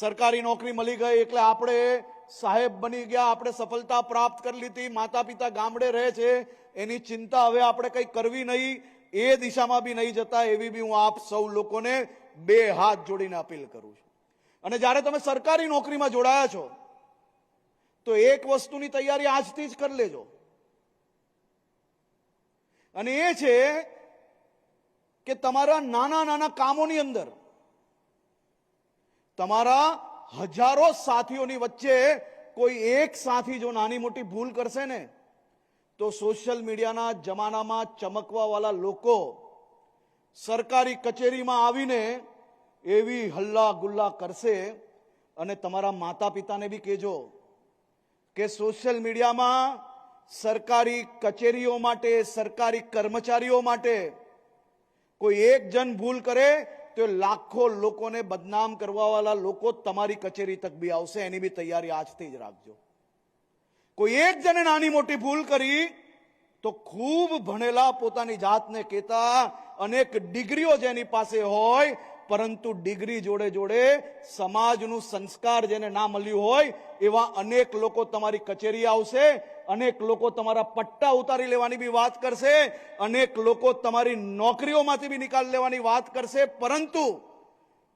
સરકારી નોકરી મળી ગઈ એટલે આપણે સાહેબ બની ગયા, આપણે સફળતા પ્રાપ્ત કરી લીધી માતા પિતા ગામડે રહે છે, એની ચિંતા હવે આપણે કંઈ કરવી નહીં, એ દિશામાં બી નહીં જતા, એવી બી હું આપ સૌ લોકોને બે હાથ જોડીને અપીલ કરું છું. અને જ્યારે તમે સરકારી નોકરીમાં જોડાયા છો, તો એક વસ્તુની તૈયારી આજથી જ કરી લેજો. અને એ છે કે તમારા નાના નાના કામોની અંદર તમારા હજારો સાથીઓની વચ્ચે કોઈ એક સાથી જો નાની મોટી ભૂલ કરશે ને, તો સોશિયલ મીડિયાના જમાનામાં ચમકવાવાળા લોકો સરકારી કચેરીમાં આવીને એવી હલ્લા ગુલ્લા કરશે અને તમારા માતા પિતાને બી કહેજો કે સોશિયલ મીડિયામાં સરકારી કચેરીઓ માટે, સરકારી કર્મચારીઓ માટે કોઈ એક જણ ભૂલ કરે તો લાખો લોકોને બદનામ કરવાવાળા લોકો તમારી કચેરી તક બી આવશે, એની બી તૈયારી આજથી જ રાખજો. કોઈ એક જણે નાની મોટી ભૂલ કરી, તો ખૂબ ભણેલા પોતાની જાતને કહેતા અનેક ડિગ્રીઓ જેની પાસે હોય, પરંતુ ડિગ્રી જોડે જોડે સમાજનું સંસ્કાર જેને ના મળ્યું હોય, એવા અનેક લોકો તમારી કચેરી આવશે અનેક લોકો તમારા પટ્ટા ઉતારી લેવાની બી વાત કરશે, અનેક લોકો તમારી નોકરીઓમાંથી બી નિકાલ લેવાની વાત કરશે, પરંતુ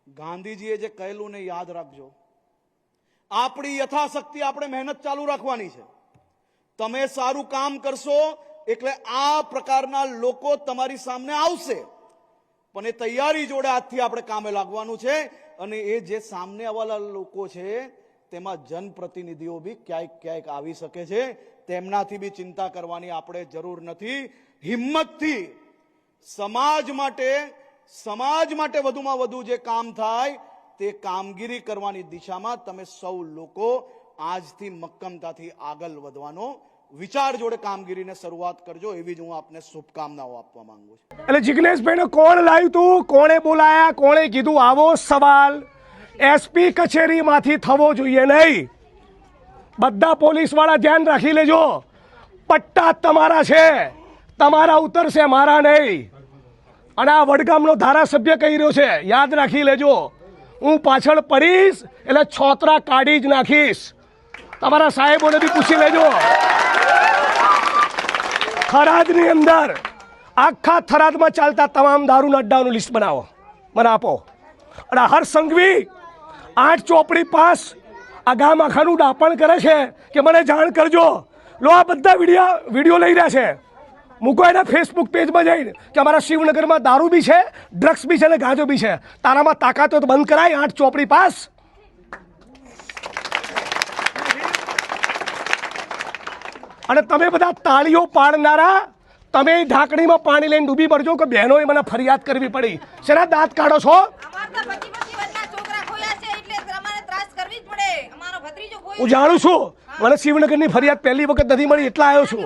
ગાંધીજીએ જે કહેલું ને યાદ રાખજો. આપણી યથાશક્તિ આપણે મહેનત ચાલુ રાખવાની છે. તમે સારું કામ કરશો એટલે આ પ્રકારના લોકો તમારી સામે આવશે. પણ એ તૈયારી જોડે આજથી આપણે કામે લાગવાનું છે અને એ જે સામને આવેલા લોકો છે તેમાં જનપ્રતિનિધિઓ બી ક્યાંક ક્યાંક આવી શકે છે. તેમનાથી બી ચિંતા કરવાની આપણે જરૂર નથી. હિંમતથી સમાજ માટે સમાજ માટે વધુમાં વધુ જે કામ થાય, તે કામગીરી કરવાની દિશામાં તમે સૌ લોકો આજથી મક્કમતાથી આગળ વધવાનો વિચાર જોડે કામગીરીને શરૂઆત કરજો. એવી જ હું આપને શુભકામનાઓ આપવા માંગુ છું. એટલે જિગ્નેશભાઈને કોણ લાવ્યું તું? કોણે બોલાયા? કોણે કીધું? આવો સવાલ. એસપી કચેરીમાંથી થવો જોઈએ નહીં. બધા પોલીસવાળા ધ્યાન રાખી લેજો. પટ્ટા તમારા છે. તમારા ઉતરશે, મારા નહીં. અને આ વડગામનો ધારાસભ્ય કહી રહ્યો છે, યાદ રાખી લેજો. હું પાછળ પડીશ, એટલે છોતરા કાઢી જ નાખીશ. તમારા સાહેબોને બી પૂછી લેજો. થરાદની અંદર, આખા થરાદમાં ચાલતા તમામ દારૂના અડ્ડાનું લિસ્ટ બનાવો. મને આપો. અને હર સંઘવી આઠ ચોપડી પાસ. આ ગામ આખાનું ડાપણ કરે છે કે મને જાણ કરજો. લો, આ બધા વીડિયો વીડિયો લઈ રહ્યા છે. મૂકો એના ફેસબુક પેજમાં જઈને, કે અમારા શિવનગરમાં દારૂ બી છે ડ્રગ્સ બી છે અને ગાંજો બી છે. તારામાં તાકાત તો બંધ કરાય, આઠ ચોપડી પાસ. અને તમે બધા તાળીઓ પાડનારા, તમે ઢાંકણીમાં પાણી લઈને ડૂબી પડજો કે બહેનોએ મને ફરિયાદ કરવી પડી. શેના દાંત કાઢો છો અમાર તો પચી પચી વર્ષના છોકરા ખોયા છે એટલે અમારે ત્રાસ કરવી જ પડે. અમારો ભત્રીજો ખોયો હું જાણું છું. મને શિવનગરની ફરિયાદ પહેલી વખત નથી મળી એટલા આવ્યો છું.